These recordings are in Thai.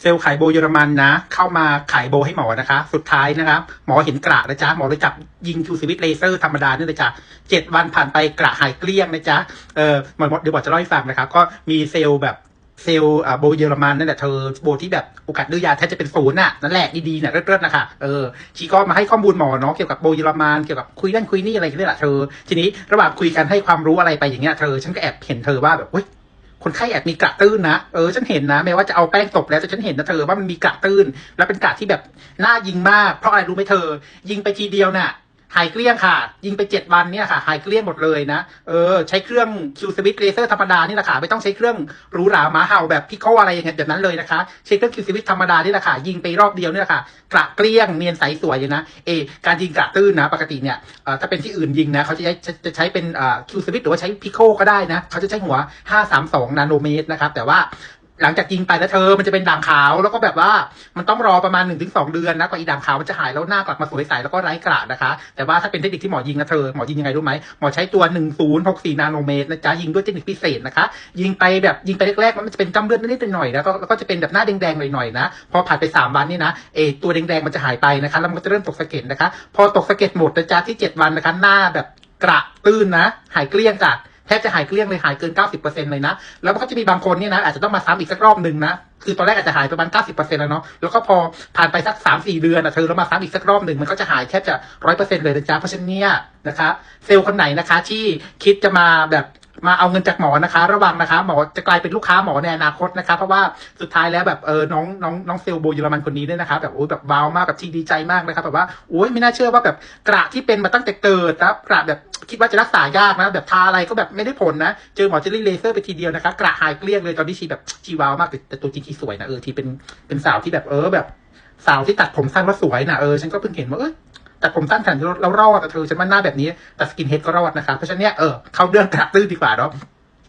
เซลล์ขายโบเยอรมันนะ เข้ามาขายโบให้หมอนะคะ สุดท้ายนะครับ หมอเห็นกระนะจ๊ะ หมอเลยจับยิงคิวสวิตเลเซอร์ธรรมดาเนี่เลยจ้ะเจ็ดวันผ่านไปกระหายเกลี้ยงนะจ๊ะ เออหมอเดี๋ยวบอกจะเล่าให้ฟังนะครับ ก็มีเซลล์แบบเซลล์อ่าโบเยอรมันนั่นแหละเธอโบที่แบบโอกาสดื้อยาแทบจะเป็นศูนย์น่ะนั่นแหละดีๆเนี่ยเลิศๆนะคะเออชีก็มาให้ข้อมูลหมอเนาะเกี่ยวกับโบเยอรมันเกี่ยวกับคุยนั่นคุยนี่อะไรกันนี่แหละเธอ ทีนี้ระหว่างคุยกันให้ความรู้อะไรไปอย่างเงี้ยเธอฉันก็แอบเห็นเธอว่าแบบเฮ้ย คนไข้แอบมีกระตื้นนะ เออฉันเห็นนะแม้ว่าจะเอาแป้งตบแล้วแต่ฉันเห็นนะเธอว่ามันมีกระตื้น แล้วเป็นกระที่แบบน่ายิงมาก เพราะอะไรรู้ไหมเธอ ยิงไปทีเดียวน่ะ หายเกลี้ยงค่ะ ยิงไปเจ็ดวันเนี่ยค่ะ หายเกลี้ยงหมดเลยนะ เออ ใช้เครื่องคิวสวิตเลเซอร์ธรรมดานี่แหละค่ะ ไม่ต้องใช้เครื่องหรูหราหมาเห่าแบบพิโคอะไรอย่างเงี้ยแบบนั้นเลยนะคะ ใช้เครื่องคิวสวิตธรรมดานี่แหละค่ะ ยิงไปรอบเดียวนี่แหละค่ะ กระเกลี้ยงเนียนใสสวยเลยนะ เอ การยิงกระตื้นนะ ปกติเนี่ยถ้าเป็นที่อื่นยิงนะ เขาจะใช้จะจะใช้เป็นคิวสวิตหรือว่าใช้พิโคก็ได้นะ เขาจะใช้หัว 532 นาโนเมตรนะครับ แต่ว่า หลังจากยิงไปแล้วเธอมันจะเป็นด่างขาว แล้วก็แบบว่ามันต้องรอประมาณ1-2เดือนนะกว่าอีด่างขาวมันจะหายแล้วหน้ากลับมาสวยใสแล้วก็ไร้กระนะคะ แต่ว่าถ้าเป็นเทคนิคที่หมอยิงนะเธอหมอยิงยังไงรู้ไหมหมอใช้ตัว 1064 นาโนเมตรนะจ๊ะยิงด้วยเทคนิคพิเศษนะคะ ยิงไปแบบยิงไปแรกๆมันจะเป็นจ้ำเลือดนิดๆหน่อยๆนะก็แล้วก็จะเป็นแบบหน้าแดงๆหน่อยๆนะพอผ่านไป 3 วันนี่นะเอตัวแดงๆมันจะหายไปนะคะแล้วมันก็จะเริ่มตกสะเก็ดนะคะ พอตกสะเก็ดหมดนะจ๊ะที่ 7 วันนะคะหน้าแบบกระตื้นนะ หายเกลี้ยงจ้ะ ทบจะหายเกลี้ยงเลยหายเกิน 90%เลยนะ แล้วก็จะมีบางคนเนี่ยนะอาจจะต้องมาซ้ำอีกสักรอบหนึ่งนะ คือตอนแรกอาจจะหายประมาณ 90%แล้วเนาะ แล้วก็พอผ่านไปสัก 3-4 เดือนอะเธอแล้วมาซ้ำอีกสักรอบหนึ่งมันก็จะหายแทบจะ 100%เลยนะจ๊ะเพราะฉะนั้นเนี่ยนะคะ เซลล์คนไหนนะคะที่คิดจะมาแบบ มาเอาเงินจากหมอนะคะ ระวังนะคะ หมอจะกลายเป็นลูกค้าหมอในอนาคตนะคะ เพราะว่าสุดท้ายแล้วแบบเออน้องน้องน้องเซลล์โบเยอรมันคนนี้เนี่ยนะคะแบบโอ้ยแบบว้าวมากแบบที่ดีใจมากนะครับแบบว่าโอ้ยไม่น่าเชื่อว่าแบบกระที่เป็นมาตั้งแต่เกิดนะกระแบบคิดว่าจะรักษายากนะแบบทาอะไรก็แบบไม่ได้ผลนะเจอหมอเจลลี่เลเซอร์ไปทีเดียวนะคะกระหายเกลี้ยงเลยตอนนี้ชีแบบชีว้าวมากแต่แต่ตัวจริงชีสวยนะเออทีเป็นเป็นสาวที่แบบเออแบบสาวที่ตัดผมสั้นแล้วสวยนะเออฉันก็เพิ่งเห็นว่าเออ แต่ผมสั้นขนาดนี้เราเรารอดอะเธอฉันว่าหน้าแบบนี้ แต่สกินเฮดก็รอดนะคะเพราะฉะนั้นเนี่ยเออเข้าเรื่องกระตื้นดีกว่าเนาะ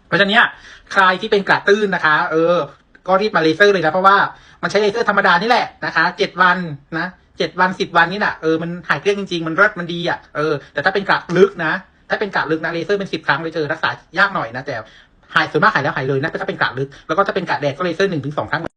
เพราะฉะนั้นเนี่ยใครที่เป็นกระตื้นนะคะ เออ ก็รีบมาเลเซอร์เลยนะเพราะว่ามันใช้เลเซอร์ธรรมดานี่แหละนะคะเจ็ดวันนะเจ็ดวันสิบวันนี่แหละเออมันหายเกลี้ยงจริงๆมันรอดมันดีอะเออแต่ถ้าเป็นกระลึกนะถ้าเป็นกระลึกนะเลเซอร์เป็นสิบครั้งเลยเจอรักษายากหน่อยนะแต่หายส่วนมากหายแล้วหายเลยนะแต่ถ้าเป็นกระลึกแล้วก็ถ้าเป็นกระแดดก็เลเซอร์หนึ่งถึงสองครั้ง